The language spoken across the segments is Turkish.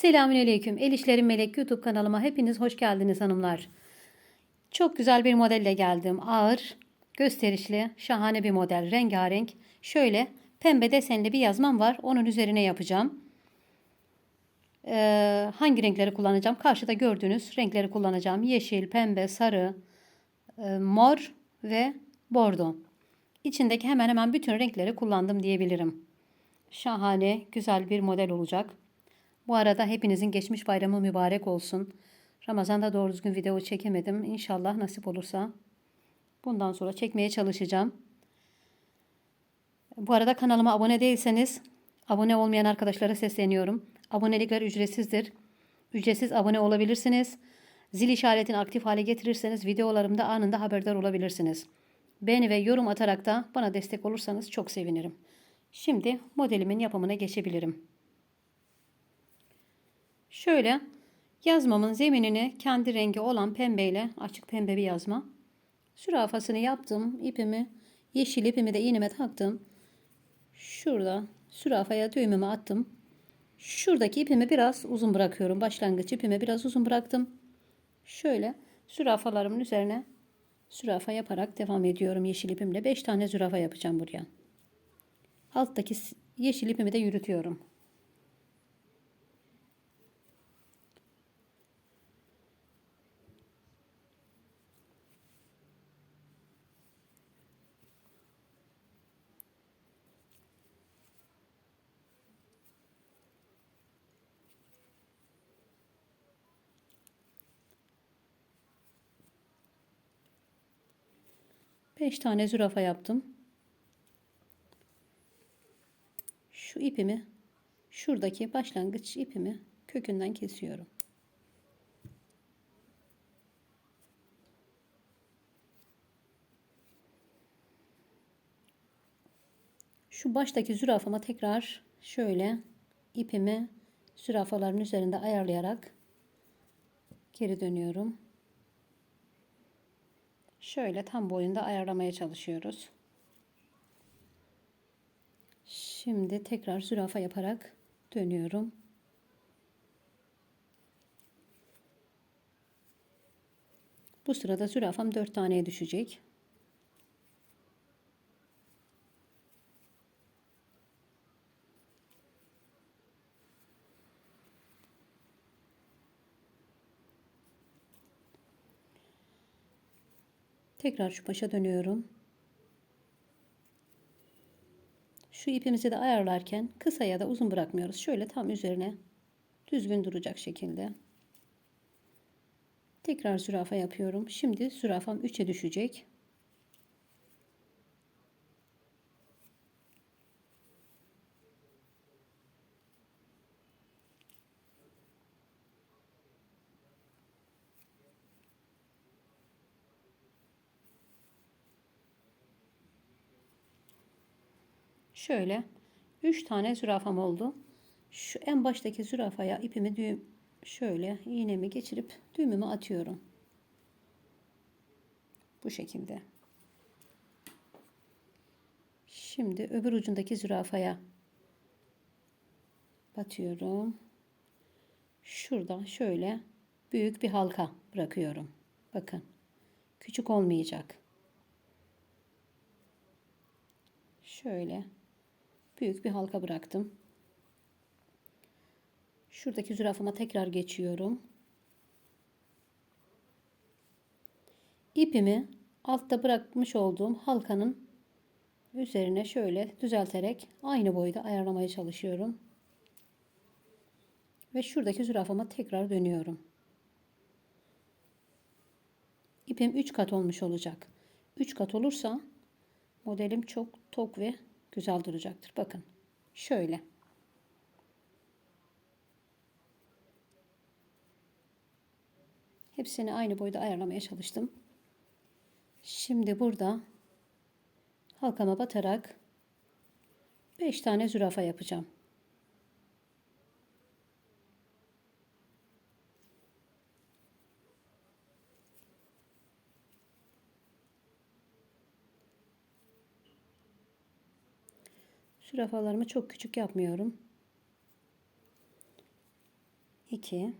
Selamünaleyküm. El İşlerim Melek YouTube kanalıma hepiniz hoş geldiniz hanımlar. Çok güzel bir modelle geldim. Ağır, gösterişli, şahane bir model. Rengarenk. Şöyle pembe desenli bir yazmam var. Onun üzerine yapacağım. Ee, hangi renkleri kullanacağım? Karşıda gördüğünüz renkleri kullanacağım. Yeşil, pembe, sarı, e, mor ve bordo. İçindeki hemen hemen bütün renkleri kullandım diyebilirim. Şahane, güzel bir model olacak. Bu arada hepinizin geçmiş bayramı mübarek olsun. Ramazan'da doğru düzgün video çekemedim. İnşallah nasip olursa bundan sonra çekmeye çalışacağım. Bu arada kanalıma abone değilseniz abone olmayan arkadaşlara sesleniyorum. Abonelikler ücretsizdir. Ücretsiz abone olabilirsiniz. Zil işaretini aktif hale getirirseniz videolarımda anında haberdar olabilirsiniz. Beğeni ve yorum atarak da bana destek olursanız çok sevinirim. Şimdi modelimin yapımına geçebilirim. Şöyle yazmamın zeminini kendi rengi olan pembeyle açık pembe bir yazma. Sürafasını yaptım. ipimi yeşil ipimi de iğneme taktım. Şurada sürafaya düğümümü attım. Şuradaki ipimi biraz uzun bırakıyorum. Başlangıç ipimi biraz uzun bıraktım. Şöyle zürafalarımın üzerine zürafa yaparak devam ediyorum yeşil ipimle. 5 tane zürafa yapacağım buraya. Alttaki yeşil ipimi de yürütüyorum. Beş tane zürafa yaptım. Şu ipimi şuradaki başlangıç ipimi kökünden kesiyorum. Şu baştaki zürafama tekrar şöyle ipimi zürafaların üzerinde ayarlayarak geri dönüyorum. Şöyle tam boyunda ayarlamaya çalışıyoruz. Şimdi tekrar zürafa yaparak dönüyorum. Bu sırada zürafam 4 taneye düşecek. Tekrar şu başa dönüyorum. Şu ipimizi de ayarlarken kısa ya da uzun bırakmıyoruz. Şöyle tam üzerine düzgün duracak şekilde. Tekrar zürafa yapıyorum. Şimdi zürafam 3'e düşecek. Şöyle 3 tane zürafam oldu. Şu en baştaki zürafaya ipimi düğüm şöyle iğnemi geçirip düğümümü atıyorum. Bu şekilde. Şimdi öbür ucundaki zürafaya batıyorum. Şuradan şöyle büyük bir halka bırakıyorum. Bakın. Küçük olmayacak. Şöyle büyük bir halka bıraktım. Şuradaki zürafama tekrar geçiyorum. İpimi altta bırakmış olduğum halkanın üzerine şöyle düzelterek aynı boyda ayarlamaya çalışıyorum. Ve şuradaki zürafama tekrar dönüyorum. İpim 3 kat olmuş olacak. 3 kat olursa modelim çok tok ve güzel duracaktır. Bakın şöyle. Hepsini aynı boyda ayarlamaya çalıştım. Şimdi burada halkama batarak 5 tane zürafa yapacağım. Zürafalarımı çok küçük yapmıyorum. 2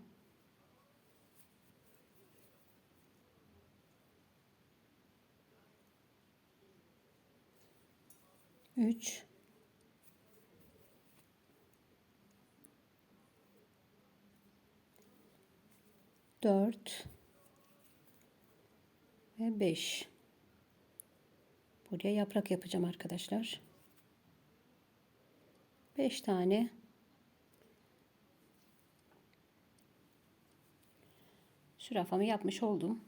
3 4 ve 5 buraya yaprak yapacağım arkadaşlar 5 tane zürafamı yapmış oldum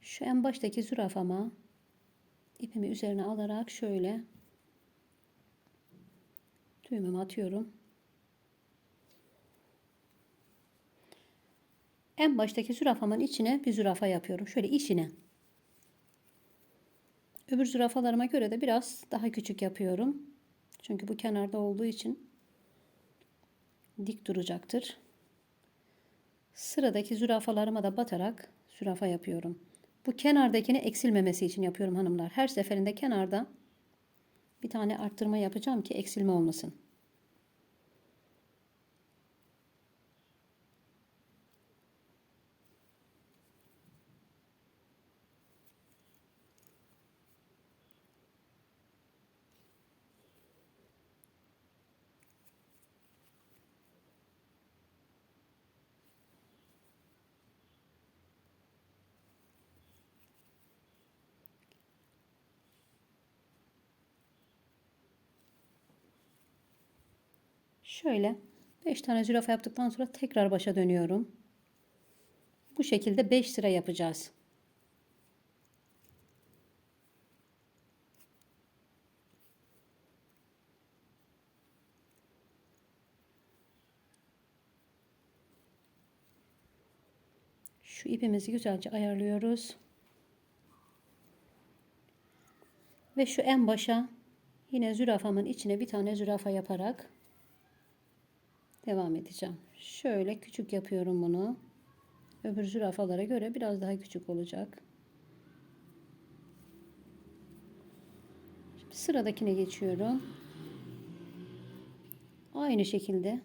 şu en baştaki zürafama ipimi üzerine alarak şöyle düğümümü atıyorum. En baştaki zürafamın içine bir zürafa yapıyorum. Şöyle içine. Öbür zürafalarıma göre de biraz daha küçük yapıyorum. Çünkü bu kenarda olduğu için dik duracaktır. Sıradaki zürafalarıma da batarak zürafa yapıyorum. Bu kenardakini eksilmemesi için yapıyorum hanımlar. Her seferinde kenarda bir tane arttırma yapacağım ki eksilme olmasın. Şöyle 5 tane zürafa yaptıktan sonra tekrar başa dönüyorum. Bu şekilde 5 sıra yapacağız. Şu ipimizi güzelce ayarlıyoruz. Ve şu en başa yine zürafamın içine bir tane zürafa yaparak devam edeceğim. Şöyle küçük yapıyorum bunu. Öbür zürafalara göre biraz daha küçük olacak. Şimdi sıradakine geçiyorum. Aynı şekilde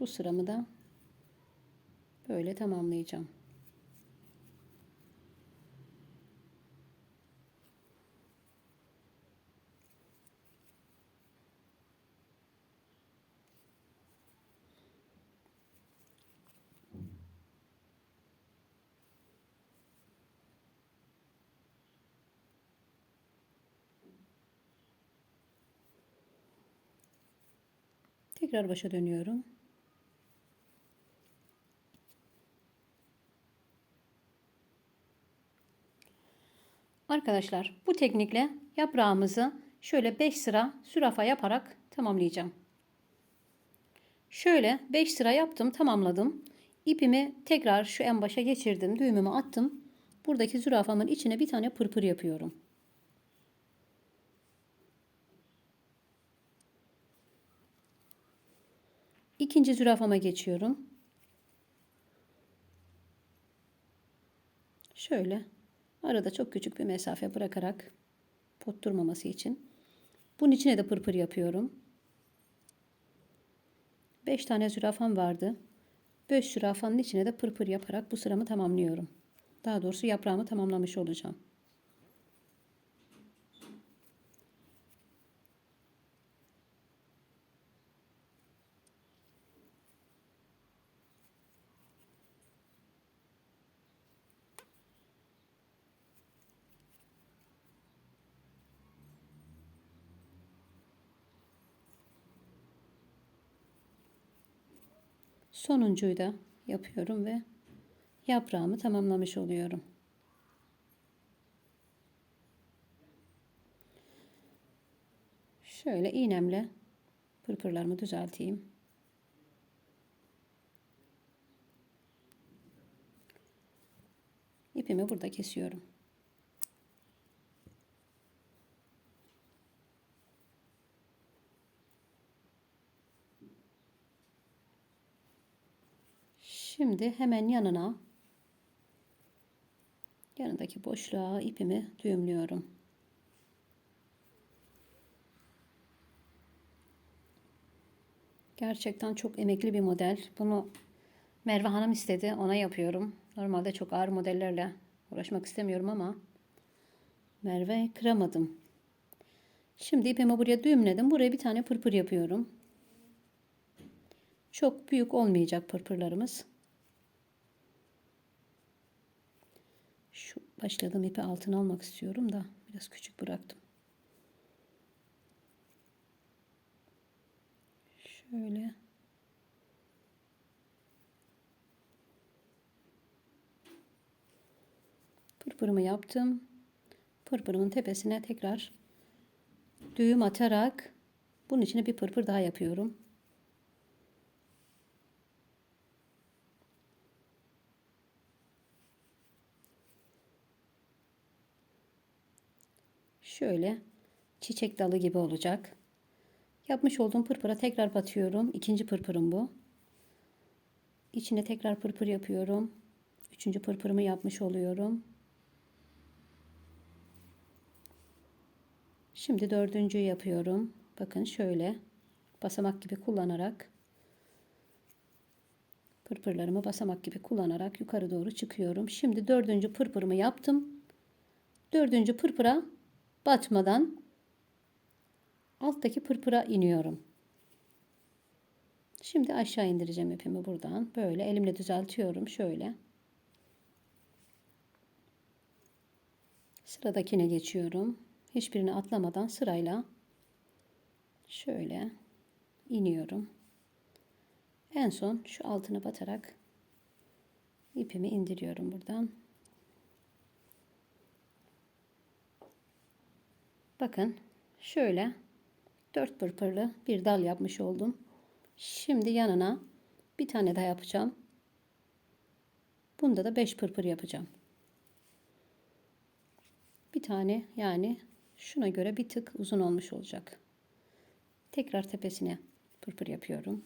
bu sıramı da böyle tamamlayacağım. Tekrar başa dönüyorum. Arkadaşlar bu teknikle yaprağımızı şöyle 5 sıra sürafa yaparak tamamlayacağım. Şöyle 5 sıra yaptım tamamladım. İpimi tekrar şu en başa geçirdim. Düğümümü attım. Buradaki zürafamın içine bir tane pırpır yapıyorum. İkinci zürafama geçiyorum. Şöyle arada çok küçük bir mesafe bırakarak pot durmaması için. Bunun içine de pırpır yapıyorum. 5 tane zürafam vardı. 5 zürafanın içine de pırpır yaparak bu sıramı tamamlıyorum. Daha doğrusu yaprağımı tamamlamış olacağım. Sonuncuyu da yapıyorum ve yaprağımı tamamlamış oluyorum. Şöyle iğnemle pırpırlarımı düzelteyim. İpimi burada kesiyorum. Şimdi hemen yanına yanındaki boşluğa ipimi düğümlüyorum. Gerçekten çok emekli bir model. Bunu Merve Hanım istedi. Ona yapıyorum. Normalde çok ağır modellerle uğraşmak istemiyorum ama Merve kıramadım. Şimdi ipimi buraya düğümledim. Buraya bir tane pırpır yapıyorum. Çok büyük olmayacak pırpırlarımız. Şu başladığım ipi altına almak istiyorum da biraz küçük bıraktım. Şöyle. Pırpırımı yaptım. Pırpırımın tepesine tekrar düğüm atarak bunun içine bir pırpır daha yapıyorum. Şöyle çiçek dalı gibi olacak. Yapmış olduğum pırpıra tekrar batıyorum. İkinci pırpırım bu. İçine tekrar pırpır yapıyorum. Üçüncü pırpırımı yapmış oluyorum. Şimdi dördüncüyü yapıyorum. Bakın şöyle basamak gibi kullanarak pırpırlarımı basamak gibi kullanarak yukarı doğru çıkıyorum. Şimdi dördüncü pırpırımı yaptım. Dördüncü pırpıra batmadan alttaki pırpıra iniyorum. Şimdi aşağı indireceğim ipimi buradan. Böyle elimle düzeltiyorum. Şöyle. Sıradakine geçiyorum. Hiçbirini atlamadan sırayla şöyle iniyorum. En son şu altına batarak ipimi indiriyorum buradan. Bakın şöyle dört pırpırlı bir dal yapmış oldum. Şimdi yanına bir tane daha yapacağım. Bunda da beş pırpır yapacağım. Bir tane yani şuna göre bir tık uzun olmuş olacak. Tekrar tepesine pırpır yapıyorum.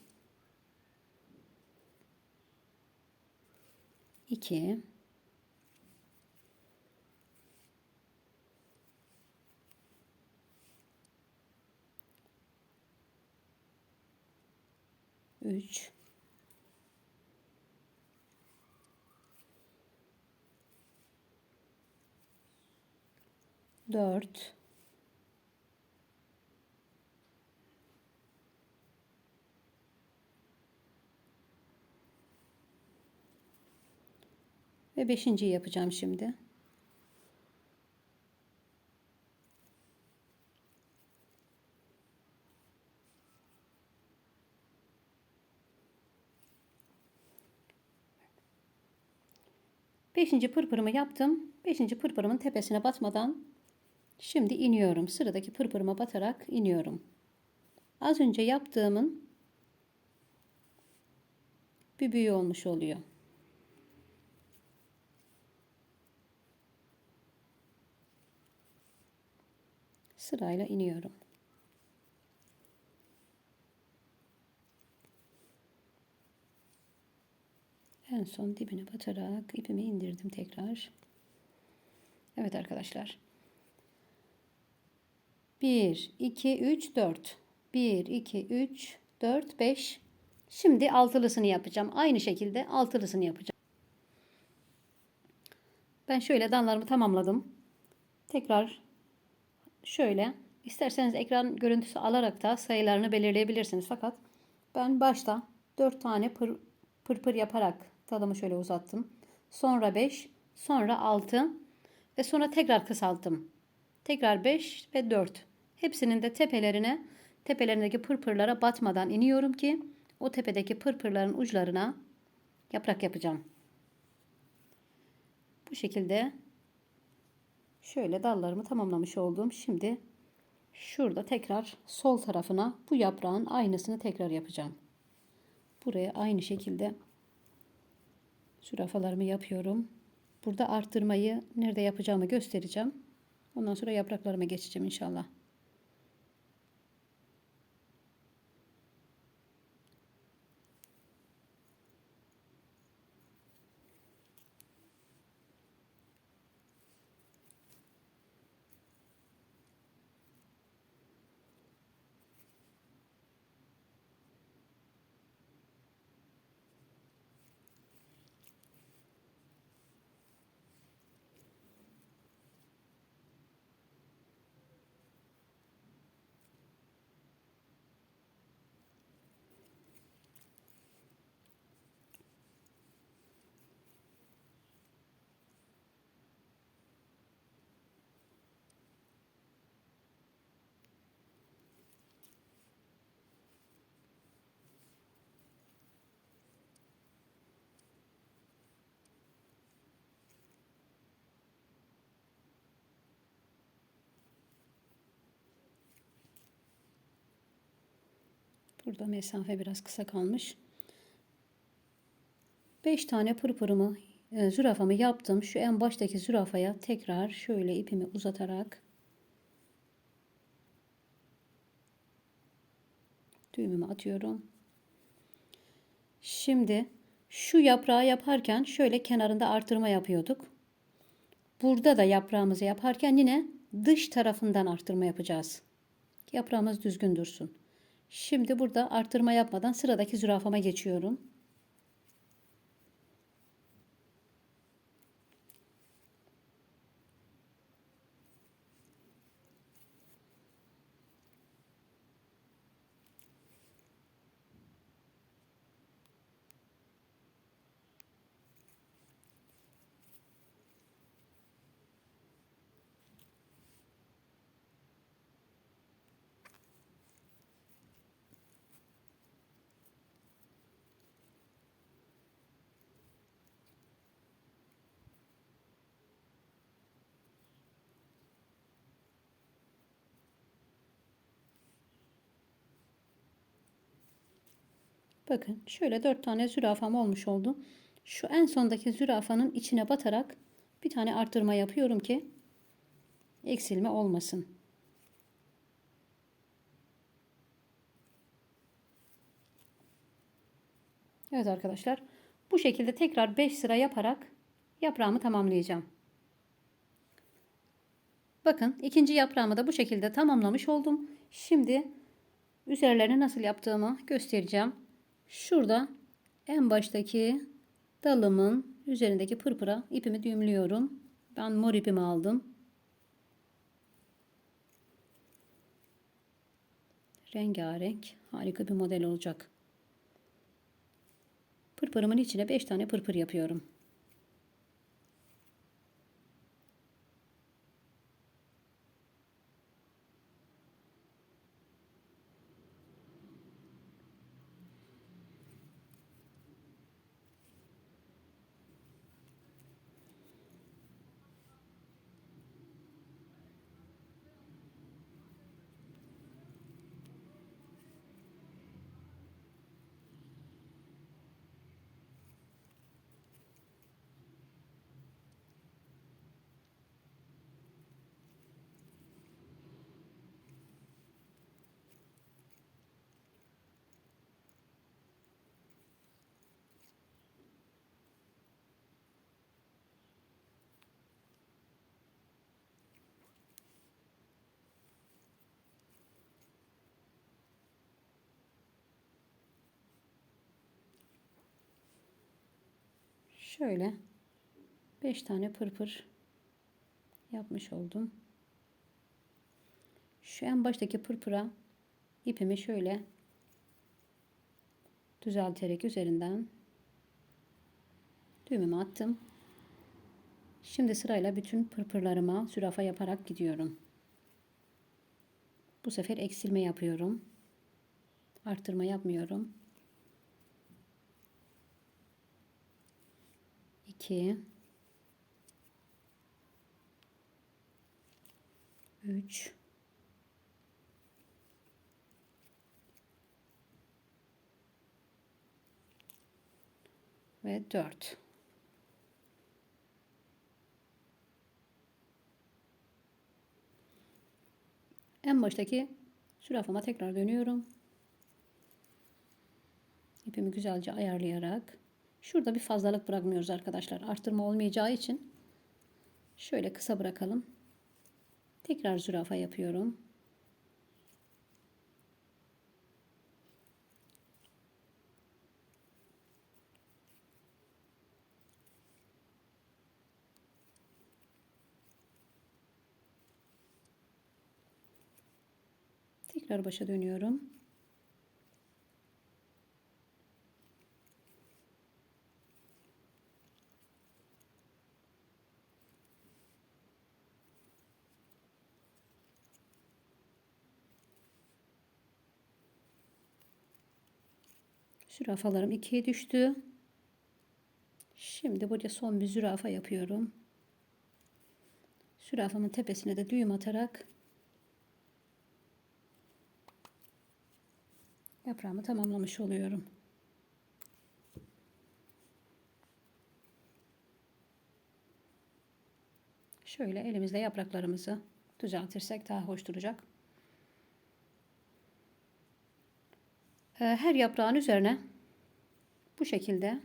2 3 4 ve beşinciyi yapacağım şimdi. Beşinci pırpırımı yaptım. Beşinci pırpırımın tepesine batmadan şimdi iniyorum. Sıradaki pırpırıma batarak iniyorum. Az önce yaptığımın bir büyüğü olmuş oluyor. Sırayla iniyorum. En son dibine batarak ipimi indirdim tekrar. Evet arkadaşlar. 1, 2, 3, 4. 1, 2, 3, 4, 5. Şimdi altılısını yapacağım. Aynı şekilde altılısını yapacağım. Ben şöyle dallarımı tamamladım. Tekrar şöyle isterseniz ekran görüntüsü alarak da sayılarını belirleyebilirsiniz. Fakat ben başta 4 tane pır, pırpır yaparak Dalımı şöyle uzattım. Sonra 5, sonra 6 ve sonra tekrar kısalttım. Tekrar 5 ve 4. Hepsinin de tepelerine, tepelerindeki pırpırlara batmadan iniyorum ki o tepedeki pırpırların uçlarına yaprak yapacağım. Bu şekilde şöyle dallarımı tamamlamış oldum. Şimdi şurada tekrar sol tarafına bu yaprağın aynısını tekrar yapacağım. Buraya aynı şekilde Sürafalarımı yapıyorum. Burada arttırmayı nerede yapacağımı göstereceğim. Ondan sonra yapraklarıma geçeceğim inşallah. Burada mesafe biraz kısa kalmış. 5 tane pırpırımı, e, zürafamı yaptım. Şu en baştaki zürafaya tekrar şöyle ipimi uzatarak düğümümü atıyorum. Şimdi şu yaprağı yaparken şöyle kenarında artırma yapıyorduk. Burada da yaprağımızı yaparken yine dış tarafından artırma yapacağız. Yaprağımız düzgün dursun. Şimdi burada artırma yapmadan sıradaki zürafama geçiyorum. Bakın şöyle dört tane zürafam olmuş oldu. Şu en sondaki zürafanın içine batarak bir tane arttırma yapıyorum ki eksilme olmasın. Evet arkadaşlar bu şekilde tekrar 5 sıra yaparak yaprağımı tamamlayacağım. Bakın ikinci yaprağımı da bu şekilde tamamlamış oldum. Şimdi üzerlerini nasıl yaptığımı göstereceğim. Şurada en baştaki dalımın üzerindeki pırpıra ipimi düğümlüyorum. Ben mor ipimi aldım. Rengarenk harika bir model olacak. Pırpırımın içine 5 tane pırpır yapıyorum. Şöyle 5 tane pırpır yapmış oldum. Şu en baştaki pırpıra ipimi şöyle düzelterek üzerinden düğümümü attım. Şimdi sırayla bütün pırpırlarıma zürafa yaparak gidiyorum. Bu sefer eksilme yapıyorum. Arttırma yapmıyorum. 2 3 ve 4 En baştaki zürafama tekrar dönüyorum. İpimi güzelce ayarlayarak Şurada bir fazlalık bırakmıyoruz arkadaşlar. Arttırma olmayacağı için şöyle kısa bırakalım. Tekrar zürafa yapıyorum. Tekrar başa dönüyorum. Zürafalarım ikiye düştü. Şimdi buraya son bir zürafa yapıyorum. Zürafamın tepesine de düğüm atarak Yaprağımı tamamlamış oluyorum. Şöyle elimizle yapraklarımızı düzeltirsek daha hoş duracak. Her yaprağın üzerine bu şekilde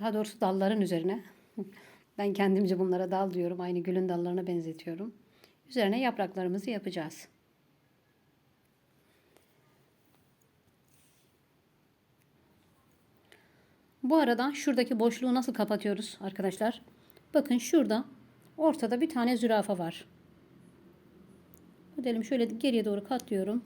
daha doğrusu dalların üzerine ben kendimce bunlara dal diyorum. Aynı gülün dallarına benzetiyorum. Üzerine yapraklarımızı yapacağız. Bu arada şuradaki boşluğu nasıl kapatıyoruz arkadaşlar? Bakın şurada ortada bir tane zürafa var. Modelimi şöyle geriye doğru katlıyorum.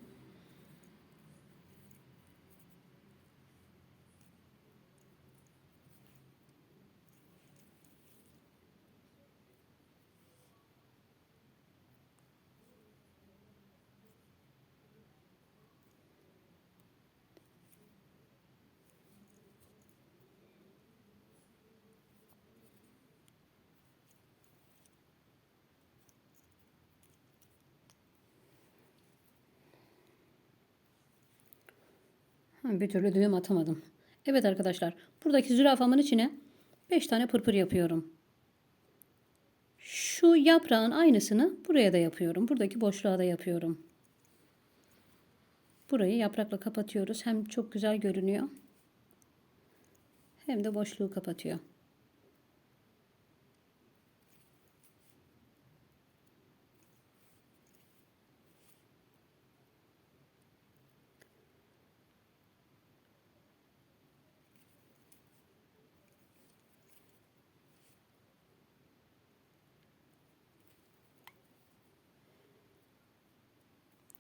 Bir türlü düğüm atamadım. Evet arkadaşlar. Buradaki zürafamın içine 5 tane pırpır yapıyorum. Şu yaprağın aynısını buraya da yapıyorum. Buradaki boşluğa da yapıyorum. Burayı yaprakla kapatıyoruz. Hem çok güzel görünüyor. Hem de boşluğu kapatıyor.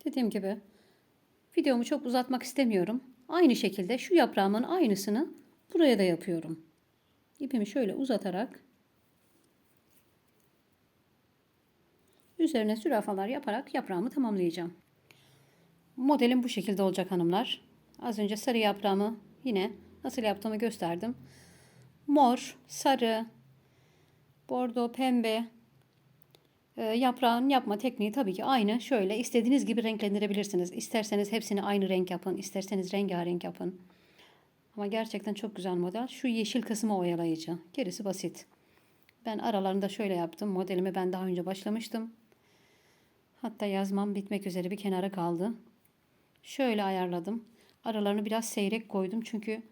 Dediğim gibi videomu çok uzatmak istemiyorum. Aynı şekilde şu yaprağımın aynısını buraya da yapıyorum. İpimi şöyle uzatarak üzerine zürafalar yaparak yaprağımı tamamlayacağım. Modelim bu şekilde olacak hanımlar. Az önce sarı yaprağımı yine nasıl yaptığımı gösterdim. Mor, sarı, bordo, pembe, yaprağın yapma tekniği tabii ki aynı. Şöyle istediğiniz gibi renklendirebilirsiniz. İsterseniz hepsini aynı renk yapın, isterseniz rengarenk yapın. Ama gerçekten çok güzel model. Şu yeşil kısmı oyalayıcı. Gerisi basit. Ben aralarında şöyle yaptım. Modelimi ben daha önce başlamıştım. Hatta yazmam bitmek üzere bir kenara kaldı. Şöyle ayarladım. Aralarını biraz seyrek koydum çünkü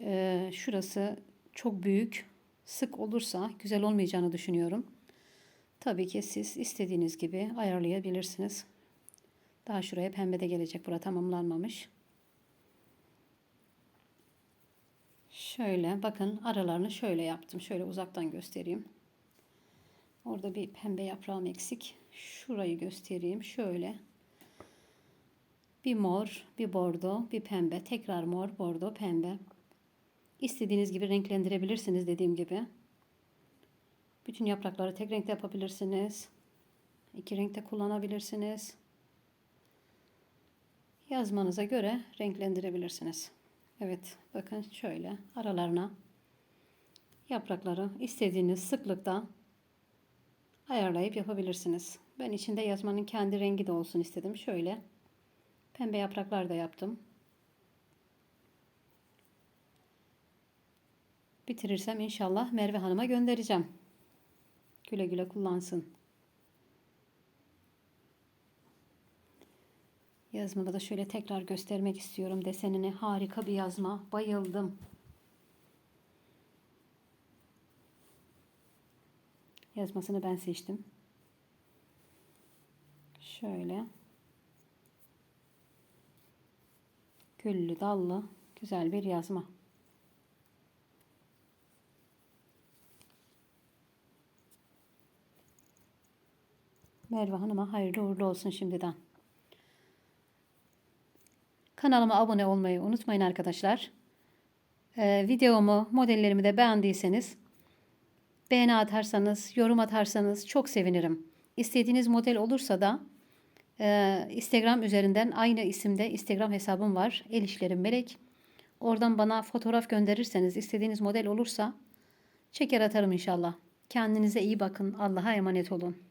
e, şurası çok büyük. Sık olursa güzel olmayacağını düşünüyorum. Tabii ki siz istediğiniz gibi ayarlayabilirsiniz. Daha şuraya pembe de gelecek. Bura tamamlanmamış. Şöyle bakın aralarını şöyle yaptım. Şöyle uzaktan göstereyim. Orada bir pembe yaprağım eksik. Şurayı göstereyim. Şöyle. Bir mor, bir bordo, bir pembe. Tekrar mor, bordo, pembe. İstediğiniz gibi renklendirebilirsiniz dediğim gibi. Bütün yaprakları tek renkte yapabilirsiniz. İki renkte kullanabilirsiniz. Yazmanıza göre renklendirebilirsiniz. Evet bakın şöyle aralarına yaprakları istediğiniz sıklıkta ayarlayıp yapabilirsiniz. Ben içinde yazmanın kendi rengi de olsun istedim. Şöyle pembe yapraklar da yaptım. Bitirirsem inşallah Merve Hanım'a göndereceğim. Güle güle kullansın. Yazmada da şöyle tekrar göstermek istiyorum desenini. Harika bir yazma. Bayıldım. Yazmasını ben seçtim. Şöyle. Güllü dallı güzel bir yazma. Merve Hanım'a hayırlı uğurlu olsun şimdiden. Kanalıma abone olmayı unutmayın arkadaşlar. Ee, videomu, modellerimi de beğendiyseniz beğeni atarsanız, yorum atarsanız çok sevinirim. İstediğiniz model olursa da e, Instagram üzerinden aynı isimde Instagram hesabım var. El işlerim Melek. Oradan bana fotoğraf gönderirseniz istediğiniz model olursa çeker atarım inşallah. Kendinize iyi bakın. Allah'a emanet olun.